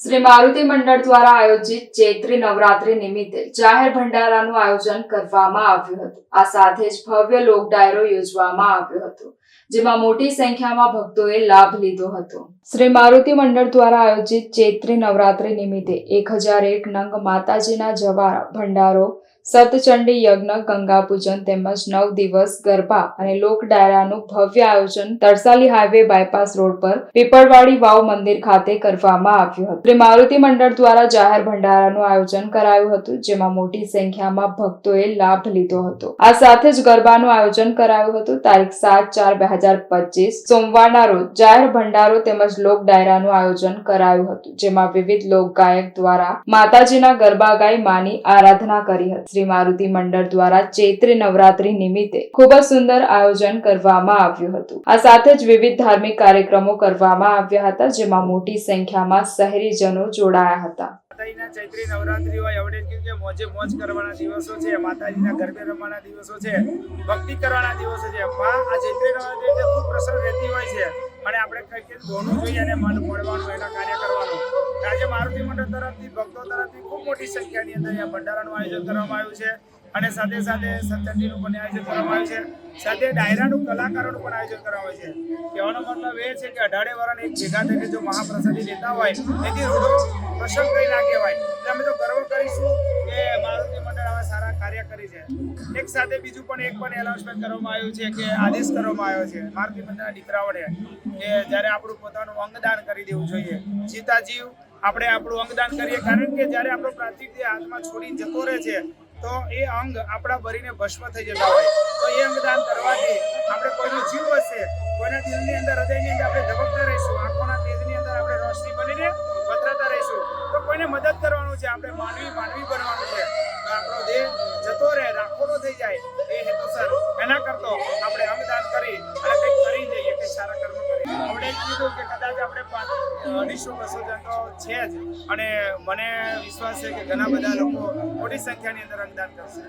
શ્રી મારુતિ મંડળ દ્વારા આયોજિત ચૈત્રી નવરાત્રી નિમિત્તે જાહેર ભંડારાનું આયોજન કરવામાં આવ્યું હતું. આ સાથે જ ભવ્ય લોક ડાયરો યોજવામાં આવ્યો હતો, જેમાં મોટી સંખ્યામાં ભક્તોએ લાભ લીધો હતો. શ્રી મારુતિ મંડળ દ્વારા આયોજિત ચૈત્રી નવરાત્રી નિમિત્તે એક હજાર એક નંગ માતાજીના જવારા ભંડારો સતચંડી યજ્ઞ, ગંગા પૂજન તેમજ નવ દિવસ ગરબા અને લોક ડાયરાનું ભવ્ય આયોજન તરસાલી હાઈવે બાયપાસ રોડ પર પીપળવાડી વાવ મંદિર ખાતે કરવામાં આવ્યું હતું. શ્રી મારુતિ મંડળ દ્વારા જાહેર ભંડારાનું આયોજન કરાયું હતું, જેમાં મોટી સંખ્યામાં ભક્તોએ લાભ લીધો હતો. આ સાથે જ ગરબાનું આયોજન કરાયું હતું. તારીખ સાત ચાર બે હજાર પચીસ, સોમવારના રોજ જાહેર ભંડારો તેમજ લોક ડાયરાનું આયોજન કરાયું હતું, જેમાં વિવિધ લોક ગાયક દ્વારા માતાજીના ગરબા ગાઈ માની આરાધના કરી હતી. શ્રી મારુતિ મંડળ દ્વારા ચૈત્ર નવરાત્રી નિમિત્તે ખૂબ જ સુંદર આયોજન કરવામાં આવ્યું હતું. આ સાથે જ વિવિધ ધાર્મિક કાર્યક્રમો કરવામાં આવ્યા હતા, જેમાં મોટી સંખ્યામાં શહેરીજનો જોડાયા હતા. માતાજીના ચૈત્રી નવરાત્રી હોય, એવડે કે મોજે મોજ કરવાના દિવસો છે, માતાજીના ગરબે રમવાના દિવસો છે ભક્તિ કરવાના દિવસો છે. માં આ ચૈત્રી નવરાત્રી ખૂબ પ્રસન્ન રહેતી હોય છે. અને આપણે કંઈક કંઈક જોઈએ અને મન મળવાનું એના મંડળ તરફથી, ભક્તો તરફથી ખૂબ મોટી સંખ્યાની અંદર અહીંયા ભંડારાનું આયોજન કરવામાં આવ્યું છે. અને સાથે સાથે સત્સંગીનું પણ આયોજન કરવામાં આવ્યું છે. સાથે ડાયરાનું કલાકારોનું પણ આયોજન કરવામાં આવે છે. કહેવાનો મતલબ એ છે કે અઢારે વાળાને એક ભેગા થઈને જો મહાપ્રસાદી લેતા હોય એથી રૂડો પ્રસંગ કઈ ના કહેવાય. એટલે અમે તો ગર્વ કરીશું કે મારુતિ મંડળ આવા સારા કાર્ય કરી છે. એક સાથે બીજું પણ એક પણ એનાઉન્સમેન્ટ કરવામાં આવ્યું છે કે આદેશ કરવામાં આવ્યો છે. મારુતિ મંડળના દીકરાઓને કે જ્યારે આપણું પોતાનું અંગદાન કરી દેવું જોઈએ. જીતા જીવ આપણે આપણું અંગદાન કરીએ, કારણ કે જ્યારે આપણો પ્રાથમિક દેહ હાથમાં છોડીને જતો રહે છે, તો એ અંગ આપણા ભરીને ભસ્મ થઈ જતા હોય. તો એ અંગદાન કરવાથી આપણે કોઈનો જીવ બચશે, કોઈના દિલની અંદર, હૃદયની અંદર આપણે ધબકતા રહીશું, આંખોના તેજની અંદર આપણે રોશની બનીને પથરાતા રહીશું. તો કોઈને મદદ કરવાનું છે, આપણે માનવી માનવી બનવાનું છે. તો આપણો દેહ જતો રહે, રાખોડો થઈ જાય, એ હેતુસર એના કરતો આપણે અંગદાન કરી અને કંઈક કરી જઈએ, કંઈક સારા કર્મ કરીએ. આપણે કીધું કે અઢીસો બસો તો છે જ. અને મને વિશ્વાસ છે કે ઘણા બધા લોકો મોટી સંખ્યાની અંદર અંગદાન કરશે.